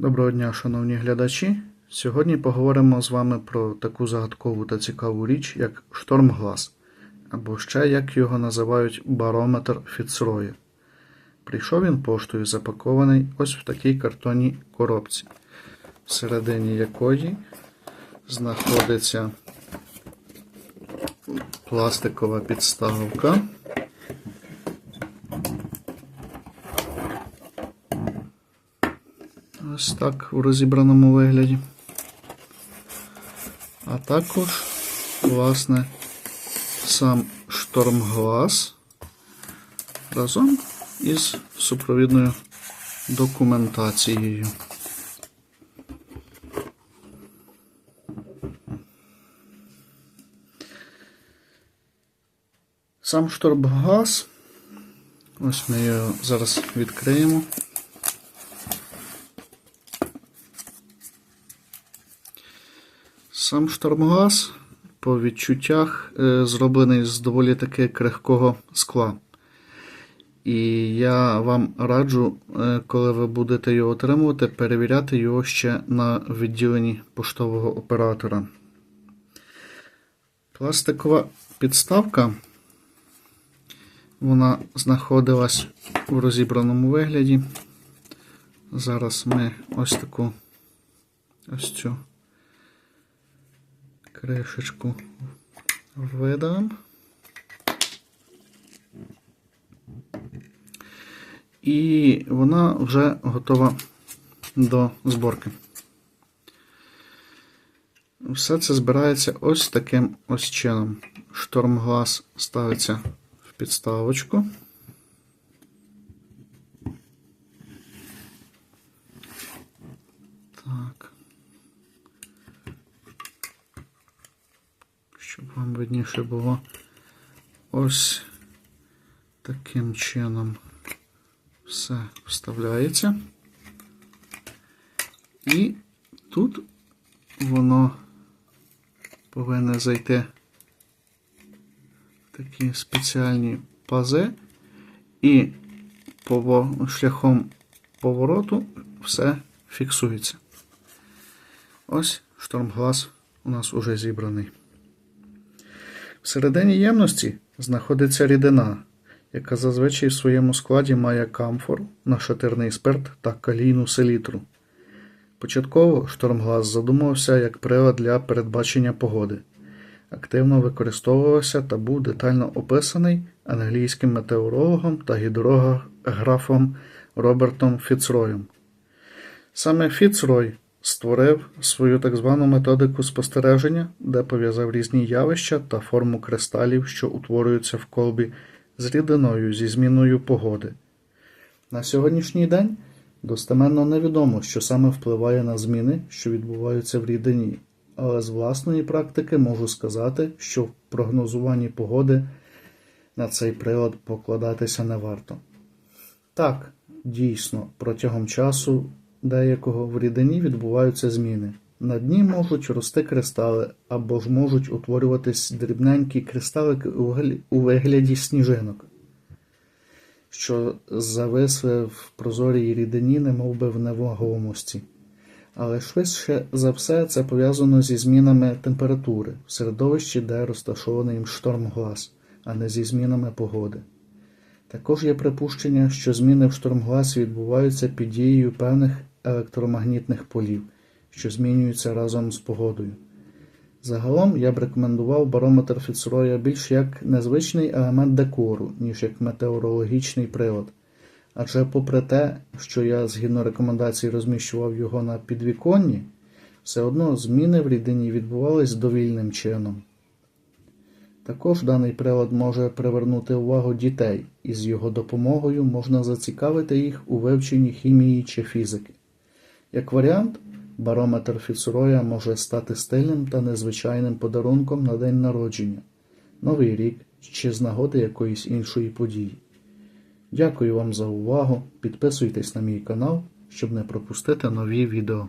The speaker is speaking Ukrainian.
Доброго дня, шановні глядачі. Сьогодні поговоримо з вами про таку загадкову та цікаву річ, як штормглас, або ще як його називають барометр Фіцроя. Прийшов він поштою запакований ось в такій картонній коробці, всередині якої знаходиться пластикова підставка. Ось так у розібраному вигляді. А також, власне, сам штормглас разом із супровідною документацією. Сам штормглас. Ось ми його зараз відкриємо. Сам штормглас по відчуттях е, зроблений з доволі таки крихкого скла. І я вам раджу, е, коли ви будете його отримувати, перевіряти його ще на відділенні поштового оператора. Пластикова підставка. Вона знаходилась у розібраному вигляді. Зараз ми ось таку ось цю кришечку видам. І вона вже готова до зборки. Все це збирається ось таким ось чином. Штормглас ставиться в підставочку. Так. Щоб вам видніше було ось таким чином все вставляється. І тут воно повинне зайти в такі спеціальні пази, і шляхом повороту все фіксується. Ось штормглас у нас уже зібраний. Всередині ємності знаходиться рідина, яка зазвичай в своєму складі має камфор, нашатирний спирт та калійну селітру. Початково штормглас задумувався як прилад для передбачення погоди. Активно використовувався та був детально описаний англійським метеорологом та гідрографом Робертом Фіцроєм. Саме Фіцрой створив свою так звану методику спостереження, де пов'язав різні явища та форму кристалів, що утворюються в колбі з рідиною зі зміною погоди. На сьогоднішній день достеменно невідомо, що саме впливає на зміни, що відбуваються в рідині, але з власної практики можу сказати, що в прогнозуванні погоди на цей прилад покладатися не варто. Так, дійсно, протягом часу деякого в рідині відбуваються зміни. На дні можуть рости кристали або ж можуть утворюватись дрібненькі кристалики у вигляді- сніжинок, що зависли в прозорій рідині, немов би в невагомості. Але швидше за все це пов'язано зі змінами температури в середовищі, де розташований штормглас, а не зі змінами погоди. Також є припущення, що зміни в штормгласі відбуваються під дією певних електромагнітних полів, що змінюються разом з погодою. Загалом я б рекомендував барометр Фіцроя більш як незвичний елемент декору, ніж як метеорологічний прилад. Адже попри те, що я згідно рекомендацій розміщував його на підвіконні, все одно зміни в рідині відбувались довільним чином. Також даний прилад може привернути увагу дітей, і з його допомогою можна зацікавити їх у вивченні хімії чи фізики. Як варіант, барометр Фіцроя може стати стильним та незвичайним подарунком на день народження, Новий рік чи з нагоди якоїсь іншої події. Дякую вам за увагу. Підписуйтесь на мій канал, щоб не пропустити нові відео.